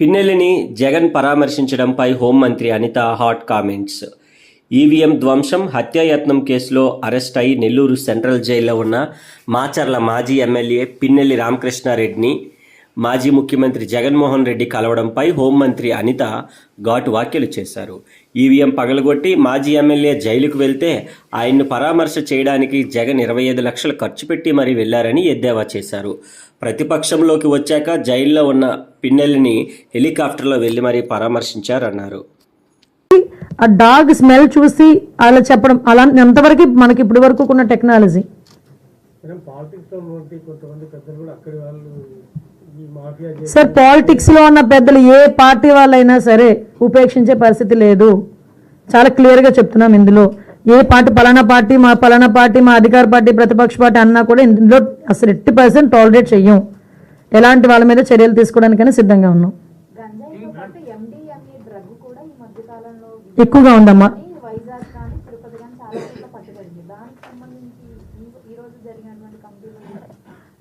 పిన్నెల్లిని జగన్ పరామర్శించడంపై హోంమంత్రి Anitha hot comments. EVM ధ్వంసం హత్యాయత్నం కేసులో అరెస్ట్ అయి నెల్లూరు సెంట్రల్ జైల్లో ఉన్న మాచర్ల మాజీ ఎమ్మెల్యే పిన్నెల్లి రామకృష్ణారెడ్డిని మాజీ ముఖ్యమంత్రి జగన్మోహన్ రెడ్డి కలవడంపై హోంమంత్రి అనిత ఘాటు వ్యాఖ్యలు చేశారు. ఈవీఎం పగలగొట్టి మాజీ ఎమ్మెల్యే జైలుకు వెళ్తే ఆయన్ను పరామర్శ చేయడానికి జగన్ ఇరవై ఐదు లక్షలు ఖర్చు పెట్టి మరీ వెళ్ళారని ఎద్దేవా చేశారు. ప్రతిపక్షంలోకి వచ్చాక జైల్లో ఉన్న పిన్నెల్లిని హెలికాప్టర్లో వెళ్ళి మరీ పరామర్శించారన్నారు. ఆ డాగ్ స్మెల్ చూసి అలా చెప్పడం అలా ఎంతవరకు మనకి ఇప్పటి వరకు ఉన్న టెక్నాలజీ. పాలిటిక్స్ కొంతమంది పెద్దలు కూడా అక్కడి వాళ్ళు సార్ పాలిటిక్స్లో ఉన్న పెద్దలు ఏ పార్టీ వాళ్ళైనా సరే ఉపేక్షించే పరిస్థితి లేదు. చాలా క్లియర్గా చెప్తున్నాం ఇందులో. ఏ పార్టీ పలానా పార్టీ మా పలానా పార్టీ మా అధికార పార్టీ ప్రతిపక్ష పార్టీ అన్నా కూడా ఇందులో అసలు ఎట్టి పర్సెంట్ టాలరేట్ చెయ్యం. ఎలాంటి వాళ్ళ మీద చర్యలు తీసుకోవడానికైనా సిద్ధంగా ఉన్నాం. ఎక్కువగా ఉందమ్మా.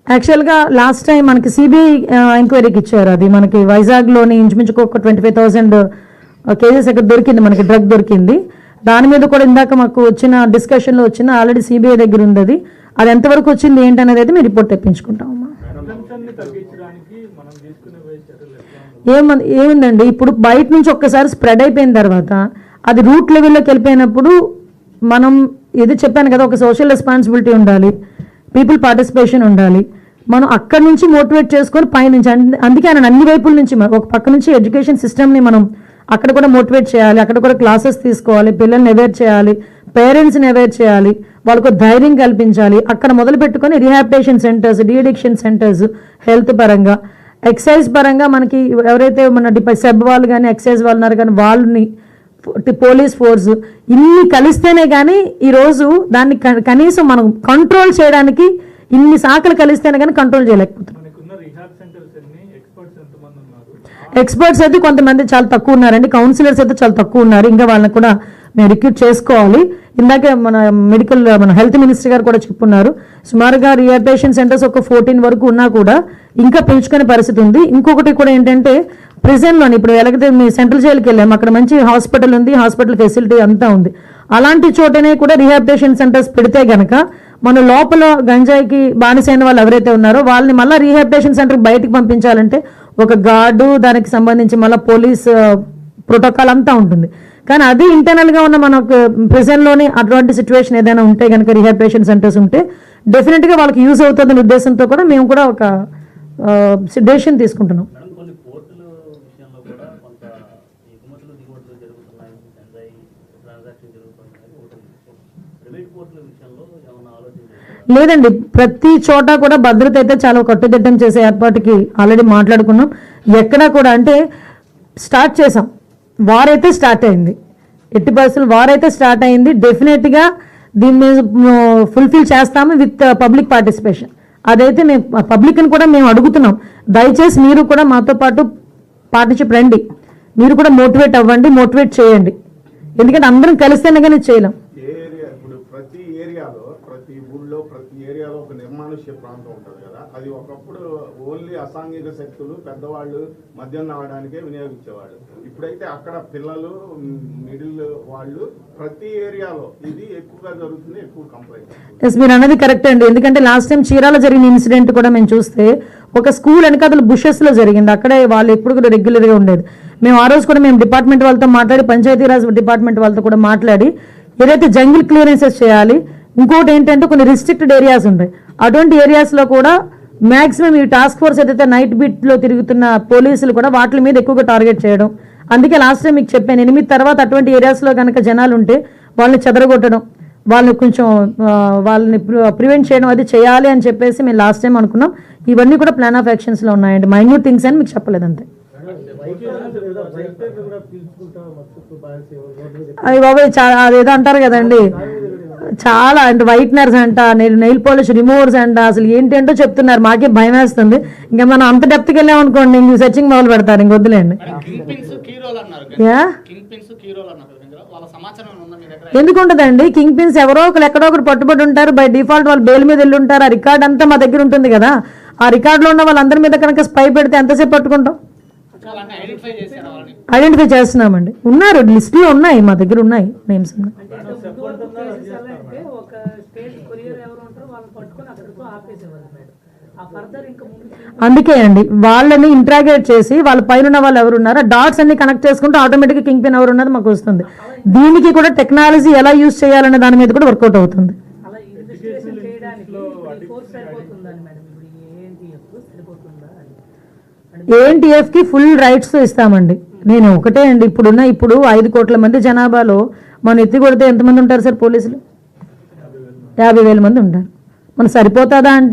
యాక్చువల్గా లాస్ట్ టైం మనకి సిబిఐ ఎంక్వైరీకి ఇచ్చారు అది. మనకి వైజాగ్లోని ఇంచుమించుకు ఒక ట్వంటీ ఫైవ్ థౌసండ్ కేజెస్ అక్కడ దొరికింది. మనకి డ్రగ్ దొరికింది. దాని మీద కూడా ఇందాక మాకు వచ్చిన డిస్కషన్లో వచ్చిన ఆల్రెడీ సిబిఐ దగ్గర ఉంది అది అది ఎంతవరకు వచ్చింది ఏంటనేది అయితే మేము రిపోర్ట్ తెప్పించుకుంటామమ్మా ఏమ ఏమంది ఏముందండి? ఇప్పుడు బయట నుంచి ఒక్కసారి స్ప్రెడ్ అయిపోయిన తర్వాత అది రూట్ లెవెల్లోకి వెళ్ళిపోయినప్పుడు మనం ఇది చెప్పాను కదా ఒక సోషల్ రెస్పాన్సిబిలిటీ ఉండాలి. పీపుల్ పార్టిసిపేషన్ ఉండాలి. మనం అక్కడి నుంచి మోటివేట్ చేసుకొని పైనుంచి అంద- అందుకే ఆయన అన్ని వైపుల నుంచి ఒక పక్క నుంచి ఎడ్యుకేషన్ సిస్టమ్ని మనం అక్కడ కూడా మోటివేట్ చేయాలి. అక్కడ కూడా క్లాసెస్ తీసుకోవాలి. పిల్లల్ని అవేర్ చేయాలి. పేరెంట్స్ని అవేర్ చేయాలి. వాళ్ళకు ధైర్యం కల్పించాలి. అక్కడ మొదలు పెట్టుకొని rehabilitation centres deaddiction centres health పరంగా. ఎక్సైజ్ పరంగా మనకి ఎవరైతే మన డిప సెబ్ వాళ్ళు కానీ ఎక్సైజ్ వాళ్ళు ఉన్నారు కానీ వాళ్ళని పోలీస్ ఫోర్స్ ఇన్ని కలిస్తేనే కానీ ఈరోజు దాన్ని కనీసం మనం కంట్రోల్ చేయడానికి ఇన్ని శాఖలు కలిస్తేనే కానీ కంట్రోల్ చేయలేకపోతున్నాం. ఎక్స్పర్ట్స్ అయితే కొంతమంది చాలా తక్కువ ఉన్నారండి. కౌన్సిలర్స్ అయితే చాలా తక్కువ ఉన్నారు. ఇంకా వాళ్ళని కూడా మేము రిక్రూట్ చేసుకోవాలి. ఇందాకే మన మెడికల్ మన హెల్త్ మినిస్టర్ గారు కూడా చెప్పున్నారు. సుమారుగా రిహాబిటేషన్ సెంటర్స్ ఒక ఫోర్టీన్ వరకు ఉన్నా కూడా ఇంకా పెంచుకునే పరిస్థితి ఉంది. ఇంకొకటి కూడా ఏంటంటే ప్రిజన్లోని ఇప్పుడు ఎలాగైతే మీ సెంట్రల్ జైలుకి వెళ్ళాము అక్కడ మంచి హాస్పిటల్ ఉంది హాస్పిటల్ ఫెసిలిటీ అంతా ఉంది. అలాంటి చోటనే కూడా రిహాబిటేషన్ సెంటర్స్ పెడితే గనక మన లోపల గంజాయికి బానిసైన వాళ్ళు ఎవరైతే ఉన్నారో వాళ్ళని మళ్ళీ రీహాబిటేషన్ సెంటర్కి బయటకు పంపించాలంటే ఒక గార్డు దానికి సంబంధించి మళ్ళీ పోలీస్ ప్రోటోకాల్ అంతా ఉంటుంది. కానీ అది ఇంటర్నల్గా ఉన్న మనకు ప్రిజన్లోనే అటువంటి సిచ్యువేషన్ ఏదైనా ఉంటే కనుక రీహాబిటేషన్ సెంటర్స్ ఉంటే డెఫినెట్గా వాళ్ళకి యూజ్ అవుతుందనే ఉద్దేశంతో కూడా మేము కూడా ఒక డెసిషన్ తీసుకుంటున్నాం. విషయంలో కూడా కొంత ఎగుమతులు దిగుమతులు జరుగుతున్నాయి. గంజాయి ట్రాన్సాక్షన్ జరుగుతున్నాయి. ఒకటి ప్రైవేట్ విషయంలో ఏమైనా లేదండి. ప్రతి చోట కూడా భద్రత అయితే చాలా కట్టుదిట్టం చేసే ఏర్పాటుకి ఆల్రెడీ మాట్లాడుకున్నాం. ఎక్కడా కూడా అంటే స్టార్ట్ చేసాం. వారైతే స్టార్ట్ అయింది. ఎట్టి పరిస్థితులు వారైతే స్టార్ట్ అయింది. డెఫినెట్గా దీన్ని ఫుల్ఫిల్ చేస్తాము విత్ పబ్లిక్ పార్టిసిపేషన్. అదైతే మేము పబ్లిక్ని కూడా మేము అడుగుతున్నాం. దయచేసి మీరు కూడా మాతో పాటు పార్టిసిపేట్ రండి. మీరు కూడా మోటివేట్ అవ్వండి మోటివేట్ చేయండి. ఎందుకంటే అందరం కలిస్తేనే కానీ చేయలేం. ఏ ఏరియా ఇప్పుడు ప్రతి ఏరియాలో ప్రతి ఊళ్ళో ప్రతి ఏరియాలో ఒక నిర్మానుష్య ప్రాంతం ఉంటుంది కదా. అది ఒకప్పుడు ఓన్లీ అసాంఘిక శక్తులు పెద్దవాళ్ళు మద్యం తాగడానికే వినియోగించేవాళ్ళు. ఇప్పుడైతే అక్కడ పిల్లలు మిడిల్ వాళ్ళు ప్రతి ఏరియాలో ఇది ఎక్కువగా జరుగుతుంది ఎక్కువ కంప్లైంట్ ఎస్ మీరు అన్నది కరెక్ట్ అండి. ఎందుకంటే లాస్ట్ టైం చీరాల జరిగిన ఇన్సిడెంట్ కూడా మేము చూస్తే ఒక స్కూల్ వెనకాతల బుషెస్లో జరిగింది. అక్కడే వాళ్ళు ఎప్పుడు కూడా రెగ్యులర్గా ఉండేది. మేము ఆ రోజు కూడా మేము డిపార్ట్మెంట్ వాళ్ళతో మాట్లాడి పంచాయతీరాజ్ డిపార్ట్మెంట్ వాళ్ళతో కూడా మాట్లాడి ఏదైతే జంగిల్ క్లియరెన్సెస్ చేయాలి ఇంకోటి ఏంటంటే కొన్ని రిస్ట్రిక్టెడ్ ఏరియాస్ ఉంటాయి అటువంటి ఏరియాస్లో కూడా మాక్సిమం ఈ టాస్క్ ఫోర్స్ ఏదైతే నైట్ బీట్లో తిరుగుతున్న పోలీసులు కూడా వాటి మీద ఎక్కువగా టార్గెట్ చేయడం. అందుకే లాస్ట్ టైం మీకు చెప్పాను ఎనిమిది తర్వాత అటువంటి ఏరియాస్లో కనుక జనాలు ఉంటే వాళ్ళని చెదరగొట్టడం వాళ్ళని కొంచెం వాళ్ళని ప్రివెంట్ చేయడం అది చేయాలి అని చెప్పేసి మేము లాస్ట్ టైం అనుకున్నాం. ఇవన్నీ కూడా ప్లాన్ ఆఫ్ యాక్షన్స్లో ఉన్నాయండి. మైన్యూట్ థింగ్స్ అని మీకు చెప్పలేదు అంతే. అవి బాబాయ్ చాలా అదేదో అంటారు కదండి. చాలా అంటే వైట్నర్స్ అంట నెయిల్ పాలిష్ రిమూవర్స్ అంట అసలు ఏంటి ఏంటో చెప్తున్నారు. మాకే భయం వేస్తుంది. ఇంకా మనం అంత డెప్త్కి వెళ్ళాం అనుకోండి ఇంక సెర్చింగ్ మొదలు పెడతారు ఇంక వద్దులేండి. ఎందుకు ఉంటుందండి కింగ్ పిన్స్ ఎవరో ఒకరు ఎక్కడో ఒకరు పట్టుబడి ఉంటారు. బై డిఫాల్ట్ వాళ్ళు బెయిల్ మీద వెళ్ళి ఉంటారు ఆ రికార్డ్ అంతా మా దగ్గర ఉంటుంది కదా. ఆ రికార్డులో ఉన్న వాళ్ళందరి మీద కనుక స్పై పెడితే ఎంతసేపు పట్టుకుంటాం? ఐడెంటిఫై చేస్తున్నామండి. ఉన్నారు లిస్టులో ఉన్నాయి మా దగ్గర ఉన్నాయి నేమ్స్ అందుకే అండి వాళ్ళని ఇంట్రాగేట్ చేసి వాళ్ళ పైన ఉన్న వాళ్ళు ఎవరు ఉన్నారో డాట్స్ అన్ని కనెక్ట్ చేసుకుంటే ఆటోమేటిక్గా కింగ్ పిన్ ఎవరు ఉన్నది మాకు వస్తుంది. దీనికి కూడా టెక్నాలజీ ఎలా యూజ్ చేయాలనే దాని మీద కూడా వర్కౌట్ అవుతుంది అలా ఇన్వెస్టిగేషన్ చేయడానికి ఇప్పుడు ఈ ఫోర్స్ సరిపోతుందని మేడం ఇప్పుడు ఈ ఏఎన్టీఎఫ్ సరిపోతుందా అని ఏఎన్టీఎఫ్కి ఫుల్ రైట్స్ ఇస్తామండి. నేను ఒకటే అండి. ఇప్పుడున్న ఇప్పుడు ఐదు కోట్ల మంది జనాభాలో మనం ఎత్తి కొడితే ఎంతమంది ఉంటారు సార్ పోలీసులు? యాభై వేల మంది ఉంటారు. మనం సరిపోతుందా అంటే?